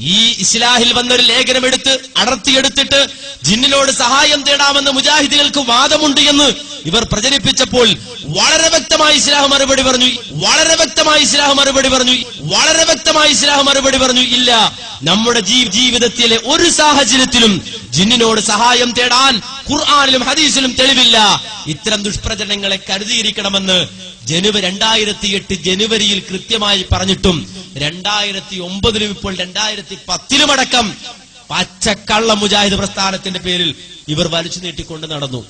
ഈ ഇസ്ലാഹിൽ വന്നൊരു ലേഖനം എടുത്ത് അടർത്തിയെടുത്തിട്ട് ജിന്നിനോട് സഹായം തേടാമെന്ന് മുജാഹിദികൾക്ക് വാദമുണ്ട് എന്ന് ഇവർ പ്രചരിപ്പിച്ചപ്പോൾ വളരെ വ്യക്തമായി ഇസ്ലാഹ് മറുപടി പറഞ്ഞു. വളരെ വ്യക്തമായി ഇസ്ലാഹ് മറുപടി പറഞ്ഞു. വളരെ വ്യക്തമായി ഇസ്ലാഹ് മറുപടി പറഞ്ഞു. ഇല്ല നമ്മുടെ ജീവിതത്തിലെ ഒരു സാഹചര്യത്തിലും ജിന്നിനോട് സഹായം തേടാൻ ഖുർആാനിലും ഹദീസിലും തെളിവില്ല. ഇത്തരം ദുഷ്പ്രചരണങ്ങളെ കരുതിയിരിക്കണമെന്ന് ജനുവരി രണ്ടായിരത്തി എട്ട് ജനുവരിയിൽ കൃത്യമായി പറഞ്ഞിട്ടും രണ്ടായിരത്തി ഒമ്പതിലും ഇപ്പോൾ രണ്ടായിരത്തി പത്തിലുമടക്കം പച്ചക്കള്ള മുജാഹിദ് പ്രസ്ഥാനത്തിന്റെ പേരിൽ ഇവർ വലിച്ചു നീട്ടിക്കൊണ്ട് നടന്നു.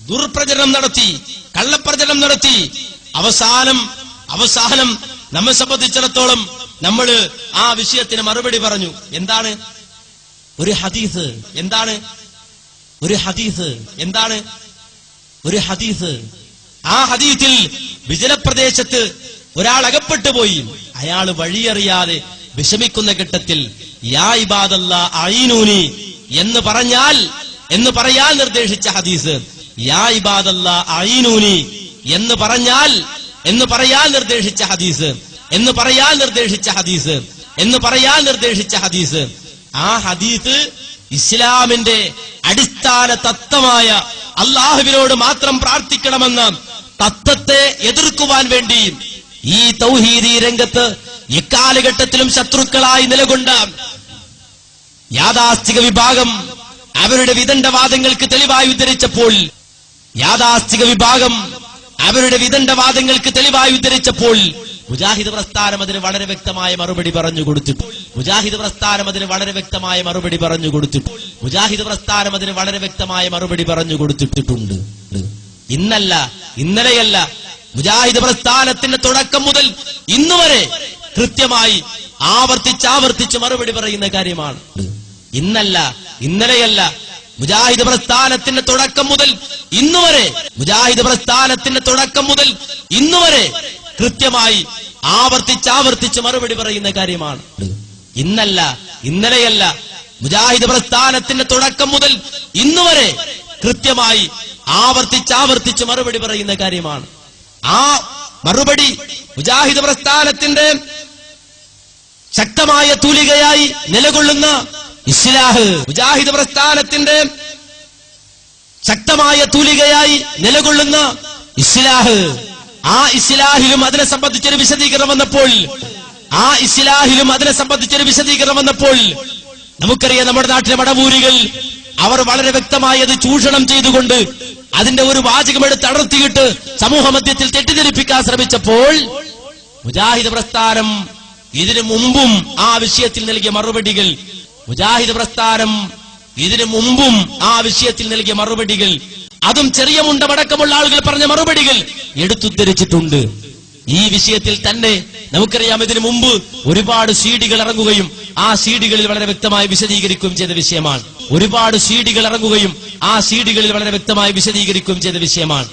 ദുർപ്രചരണം നടത്തി കള്ളപ്രചരണം നടത്തി. അവസാനം അവസാനം നമ്മെ സംബന്ധിച്ചിടത്തോളം നമ്മൾ ആ വിഷയത്തിന് മറുപടി പറഞ്ഞു. എന്താണ്? ഒരു ഹദീസ്. എന്താണ്? ഒരു ഹദീസ്. എന്താണ്? ഒരു ഹദീസ്. ആ ഹദീസിൽ വിജനപ്രദേശത്ത് ഒരാൾ അകപ്പെട്ടു പോയി. അയാൾ വഴിയറിയാതെ വിഷമിക്കുന്ന ഘട്ടത്തിൽ യാ എന്ന് പറഞ്ഞാൽ എന്ന് പറയാൻ നിർദ്ദേശിച്ച ഹദീസ് യാ എന്ന് പറഞ്ഞാൽ എന്ന് പറയാൻ നിർദ്ദേശിച്ച ഹദീസ് എന്ന് പറയാൻ നിർദ്ദേശിച്ച ഹദീസ് എന്ന് പറയാൻ നിർദ്ദേശിച്ച ഹദീസ്. ആ ഹദീസ് ഇസ്ലാമിന്റെ അടിസ്ഥാന തത്വമായ അള്ളാഹുവിനോട് മാത്രം പ്രാർത്ഥിക്കണമെന്ന് തത്വത്തെ എതിർക്കുവാൻ വേണ്ടി ഈ തൗഹീദി രംഗത്ത് ഇക്കാലഘട്ടത്തിലും ശത്രുക്കളായി നിലകൊണ്ട യാഥാസ്ഥിക വിഭാഗം അവരുടെ വിദണ്ഡവാദങ്ങൾക്ക് തെളിവായി ഉദ്ധരിച്ചപ്പോൾ യാഥാസ്ഥിക വിഭാഗം അവരുടെ വിദണ്ഡവാദങ്ങൾക്ക് തെളിവായി ഉദ്ധരിച്ചപ്പോൾ മുജാഹിദ് പ്രസ്ഥാനം അതിന് വളരെ വ്യക്തമായ മറുപടി പറഞ്ഞു കൊടുത്തു മുജാഹിദ് പ്രസ്ഥാനം അതിന് വളരെ വ്യക്തമായ മറുപടി പറഞ്ഞു കൊടുത്തു മുജാഹിദ് പ്രസ്ഥാനം അതിന് വളരെ വ്യക്തമായ മറുപടി പറഞ്ഞു കൊടുത്തിട്ടുണ്ട്. ഇന്നല്ല ഇന്നലെയല്ല മുജാഹിദ് പ്രസ്ഥാനത്തിന്റെ തുടക്കം മുതൽ ഇന്നുവരെ കൃത്യമായി ആവർത്തിച്ച് ആവർത്തിച്ച് മറുപടി പറയുന്ന കാര്യമാണ്. ഇന്നല്ല ഇന്നലെയല്ല മുജാഹിദ് പ്രസ്ഥാനത്തിന്റെ തുടക്കം മുതൽ ഇന്നുവരെ മുജാഹിദ് പ്രസ്ഥാനത്തിന്റെ തുടക്കം മുതൽ ഇന്നുവരെ കൃത്യമായി ആവർത്തിച്ച് ആവർത്തിച്ച് മറുപടി പറയുന്ന കാര്യമാണ്. ഇന്നല്ല ഇന്നലെയല്ല മുജാഹിദ് പ്രസ്ഥാനത്തിന്റെ തുടക്കം മുതൽ ഇന്നുവരെ കൃത്യമായി ആവർത്തിച്ച് ആവർത്തിച്ച് മറുപടി പറയുന്ന കാര്യമാണ്. ആ മറുപടി മുജാഹിദ് പ്രസ്ഥാനത്തിന്റെ ശക്തമായ തൂലികയായി നിലകൊള്ളുന്ന ഇസ്ലാഹ് മുജാഹിദ് പ്രസ്ഥാനത്തിന്റെ ശക്തമായ തൂലികയായി നിലകൊള്ളുന്ന ഇസ്ലാഹ്. ആ ഇസ്ലാഹിലും അതിനെ സംബന്ധിച്ചൊരു വിശദീകരണം വന്നപ്പോൾ ആ ഇസ്ലാഹിലും അതിനെ സംബന്ധിച്ചൊരു വിശദീകരണം വന്നപ്പോൾ നമുക്കറിയാം നമ്മുടെ നാട്ടിലെ മടവൂരികൾ അവർ വളരെ വ്യക്തമായത് ചൂഷണം ചെയ്തുകൊണ്ട് അതിന്റെ ഒരു വാചകം എടുത്ത് അടർത്തിയിട്ട് സമൂഹ മധ്യത്തിൽ തെറ്റിദ്ധരിപ്പിക്കാൻ ശ്രമിച്ചപ്പോൾ മുജാഹിദ് പ്രസ്ഥാനം ഇതിനു മുമ്പും ആ വിഷയത്തിൽ നൽകിയ മറുപടികൾ മുജാഹിദ് പ്രസ്ഥാനം ഇതിനു മുമ്പും ആ വിഷയത്തിൽ നൽകിയ മറുപടികൾ അതും ചെറിയ മുണ്ടമടക്കമുള്ള ആളുകൾ പറഞ്ഞ മറുപടികൾ എടുത്തുദ്ധരിച്ചിട്ടുണ്ട്. ഈ വിഷയത്തിൽ തന്നെ നമുക്കറിയാം ഇതിനു മുമ്പ് ഒരുപാട് സീഡികൾ ഇറങ്ങുകയും ആ സീഡികളിൽ വളരെ വ്യക്തമായി വിശദീകരിക്കുകയും ചെയ്ത വിഷയമാണ്. ഒരുപാട് സീഡികൾ ഇറങ്ങുകയും ആ സീഡികളിൽ വളരെ വ്യക്തമായി വിശദീകരിക്കുകയും ചെയ്ത വിഷയമാണ്.